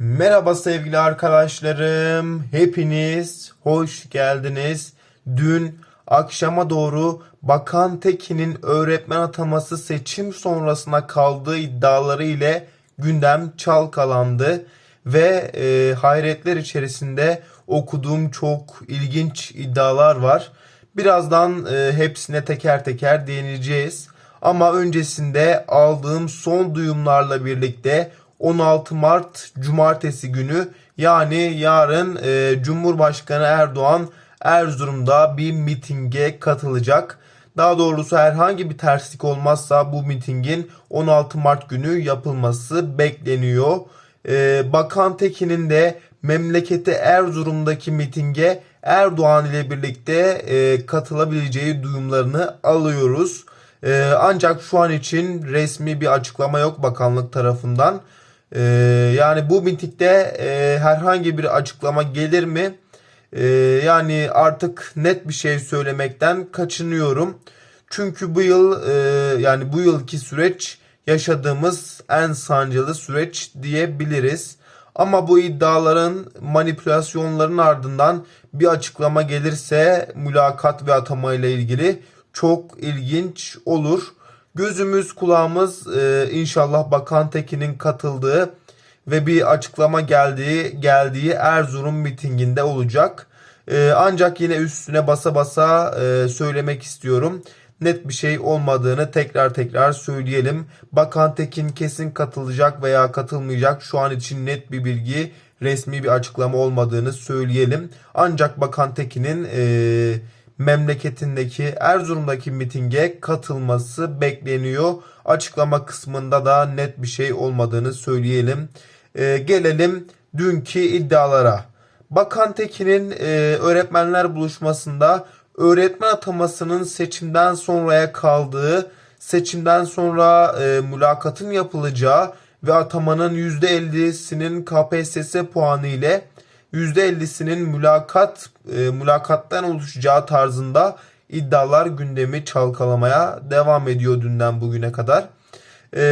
Merhaba sevgili arkadaşlarım. Hepiniz hoş geldiniz. Dün akşama doğru Bakan Tekin'in öğretmen ataması seçim sonrasına kaldığı iddiaları ile gündem çalkalandı ve e, hayretler içerisinde okuduğum çok ilginç iddialar var. Birazdan e, hepsine teker teker değineceğiz. Ama öncesinde aldığım son duyumlarla birlikte 16 Mart Cumartesi günü yani yarın e, Cumhurbaşkanı Erdoğan Erzurum'da bir mitinge katılacak. Daha doğrusu herhangi bir terslik olmazsa bu mitingin 16 Mart günü yapılması bekleniyor. E, Bakan Tekin'in de memleketi Erzurum'daki mitinge Erdoğan ile birlikte e, katılabileceği duyumlarını alıyoruz. E, ancak şu an için resmi bir açıklama yok bakanlık tarafından. E, yani bu mitingde e, herhangi bir açıklama gelir mi? E, yani artık net bir şey söylemekten kaçınıyorum. Çünkü bu yıl e, yani bu yılki süreç yaşadığımız en sancılı süreç diyebiliriz. Ama bu iddiaların manipülasyonların ardından bir açıklama gelirse mülakat ve atama ile ilgili çok ilginç olur. Gözümüz kulağımız e, inşallah Bakan Tekin'in katıldığı ve bir açıklama geldiği geldiği Erzurum mitinginde olacak. E, ancak yine üstüne basa basa e, söylemek istiyorum. Net bir şey olmadığını tekrar tekrar söyleyelim. Bakan Tekin kesin katılacak veya katılmayacak. Şu an için net bir bilgi, resmi bir açıklama olmadığını söyleyelim. Ancak Bakan Tekin'in e, memleketindeki Erzurum'daki mitinge katılması bekleniyor. Açıklama kısmında da net bir şey olmadığını söyleyelim. Ee, gelelim dünkü iddialara. Bakan Tekin'in e, öğretmenler buluşmasında öğretmen atamasının seçimden sonraya kaldığı, seçimden sonra e, mülakatın yapılacağı ve atamanın %50'sinin KPSS puanı ile %50'sinin mülakat e, mülakattan oluşacağı tarzında iddialar gündemi çalkalamaya devam ediyor dünden bugüne kadar. E,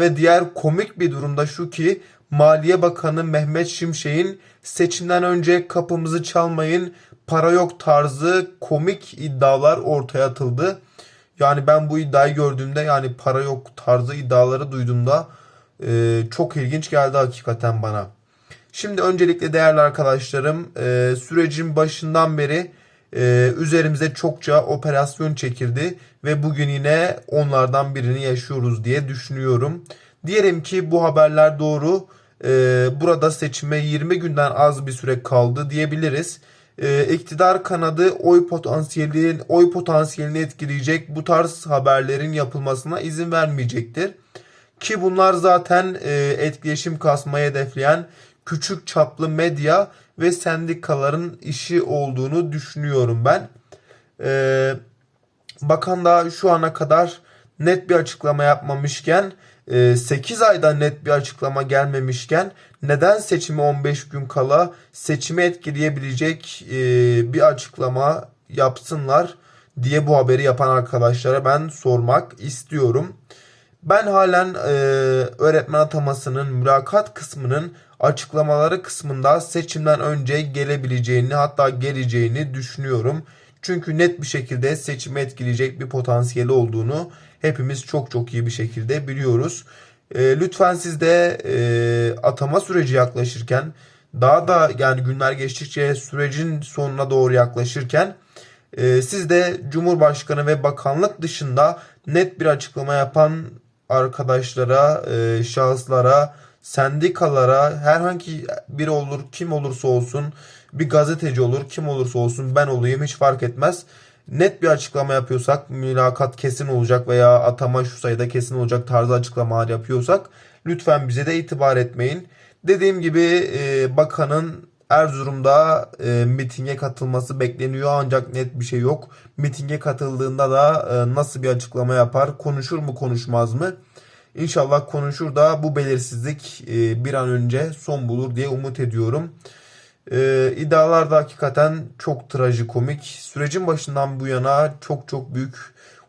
ve diğer komik bir durumda şu ki Maliye Bakanı Mehmet Şimşek'in seçimden önce kapımızı çalmayın para yok tarzı komik iddialar ortaya atıldı. Yani ben bu iddiayı gördüğümde yani para yok tarzı iddiaları duyduğumda e, çok ilginç geldi hakikaten bana. Şimdi öncelikle değerli arkadaşlarım e, sürecin başından beri e, üzerimize çokça operasyon çekildi ve bugün yine onlardan birini yaşıyoruz diye düşünüyorum. Diyelim ki bu haberler doğru. E, burada seçime 20 günden az bir süre kaldı diyebiliriz. E, iktidar kanadı oy potansiyelinin oy potansiyelini etkileyecek bu tarz haberlerin yapılmasına izin vermeyecektir. Ki bunlar zaten e, etkileşim kasmayı hedefleyen küçük çaplı medya ve sendikaların işi olduğunu düşünüyorum ben. Ee, bakan da şu ana kadar net bir açıklama yapmamışken 8 ayda net bir açıklama gelmemişken neden seçimi 15 gün kala seçimi etkileyebilecek e, bir açıklama yapsınlar diye bu haberi yapan arkadaşlara ben sormak istiyorum. Ben halen e, öğretmen atamasının mülakat kısmının açıklamaları kısmında seçimden önce gelebileceğini hatta geleceğini düşünüyorum. Çünkü net bir şekilde seçimi etkileyecek bir potansiyeli olduğunu hepimiz çok çok iyi bir şekilde biliyoruz. E, lütfen siz de e, atama süreci yaklaşırken daha da yani günler geçtikçe sürecin sonuna doğru yaklaşırken e, siz de Cumhurbaşkanı ve bakanlık dışında net bir açıklama yapan arkadaşlara, e, şahıslara, sendikalara herhangi biri olur kim olursa olsun bir gazeteci olur kim olursa olsun ben olayım hiç fark etmez. Net bir açıklama yapıyorsak mülakat kesin olacak veya atama şu sayıda kesin olacak tarzı açıklamalar yapıyorsak lütfen bize de itibar etmeyin. Dediğim gibi e, bakanın Erzurum'da e, mitinge katılması bekleniyor ancak net bir şey yok. Mitinge katıldığında da e, nasıl bir açıklama yapar, konuşur mu konuşmaz mı? İnşallah konuşur da bu belirsizlik e, bir an önce son bulur diye umut ediyorum. E, iddialar da hakikaten çok trajikomik. Sürecin başından bu yana çok çok büyük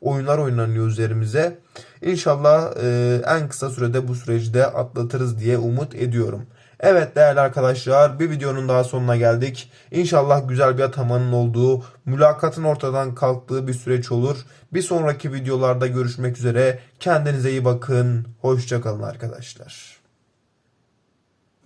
oyunlar oynanıyor üzerimize. İnşallah e, en kısa sürede bu süreci de atlatırız diye umut ediyorum. Evet değerli arkadaşlar bir videonun daha sonuna geldik. İnşallah güzel bir atamanın olduğu, mülakatın ortadan kalktığı bir süreç olur. Bir sonraki videolarda görüşmek üzere. Kendinize iyi bakın. Hoşçakalın arkadaşlar.